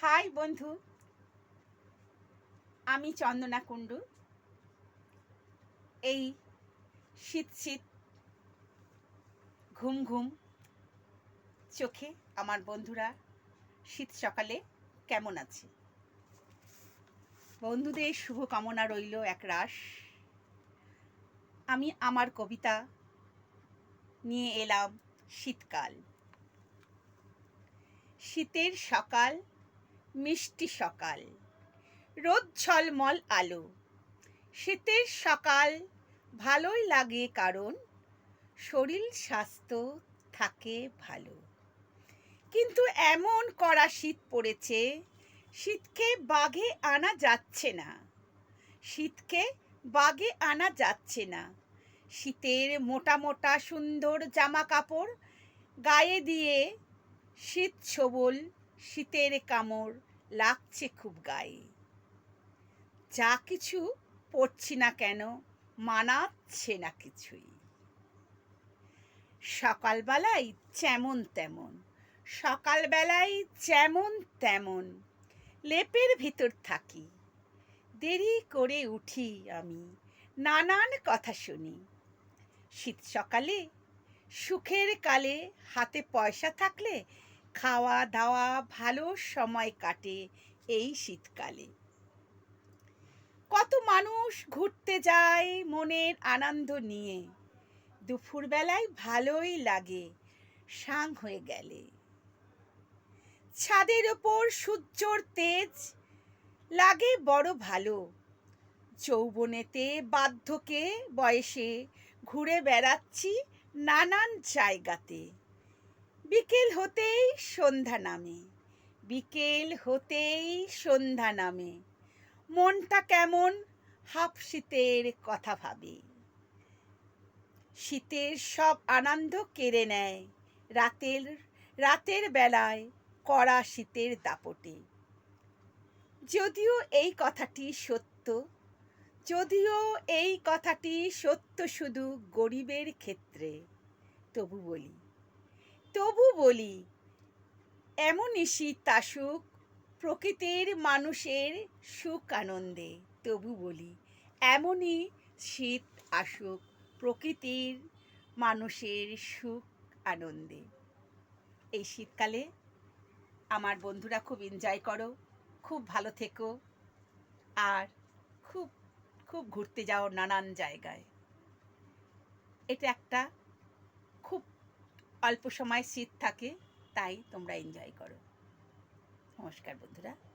High বন্ধু, আমি চন্দনা কুণ্ডু। এই শীত শীত, ঘুম ঘুম চোখে আমার বন্ধুরা, শীত সকালে কেমন আছে? বন্ধুদের শুভকামনা রইল এক রাস আমি আমার কবিতা নিয়ে এলাম শীতকাল। শীতের সকাল মিষ্টি সকাল। রোদ ঝলমল আলো। শীতের সকাল ভালোই লাগে কারণ শরীর স্বাস্থ্য থাকে ভালো। কিন্তু এমন কড়া শীত পড়েছে, শীতকে বাঘে আনা যাচ্ছে না। শীতকে বাগে আনা যাচ্ছে না। শীতের মোটা মোটা সুন্দর জামা কাপড় গায়ে দিয়ে শীত ছবল শীতের কামড় লাগছে খুব গায়ে। যা কিছু পড়ছি না কেন, মানাচ্ছে না কিছুই। সকালবেলায় যেমন তেমন সকালবেলায় যেমন তেমন, লেপের ভিতর থাকি। দেরি করে উঠি আমি, নানান কথা শুনি। শীত সকালে, সুখের কালে হাতে পয়সা থাকলে খাওয়া দাওয়া ভালো সময় কাটে এই শীতকালে। কত মানুষ ঘুরতে যায় মনের আনন্দ নিয়ে। দুপুরবেলায় ভালোই লাগে, সাং হয়ে গেলে। ছাদের ওপর সূর্যর তেজ, লাগে বড় ভালো। যৌবনেতে বাধ্যকে বয়সে ঘুরে বেড়াচ্ছি নানান জায়গাতে। বিকেল হতেই সন্ধ্যা নামে, বিকেল হতেই সন্ধ্যা নামে। মনটা কেমন? হাফ শীতের কথা ভাবে। শীতের সব আনন্দ কেড়ে নেয় রাতের রাতের বেলায় কড়া শীতের দাপটে। যদিও এই কথাটি সত্য, যদিও এই কথাটি সত্য শুধু গরিবের ক্ষেত্রে, তবু বলি। তবু বলি এমনই শীত আসুক প্রকৃতির মানুষের সুখ আনন্দে। তবু বলি এমনই শীত আসুক প্রকৃতির মানুষের সুখ আনন্দে। এই শীতকালে আমার বন্ধুরা খুব এনজয় করো, খুব ভালো থেকো, আর খুব খুব ঘুরতে যাও নানান জায়গায়। এটা একটা খুব অল্প সময় শীত থাকে তাই তোমরা এনজয় করো। নমস্কার বন্ধুরা।